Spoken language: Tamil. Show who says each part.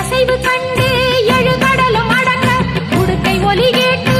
Speaker 1: அசைவு கண்டு எழு கடலும் அடங்க உடுக்கை ஒலி கேட்டு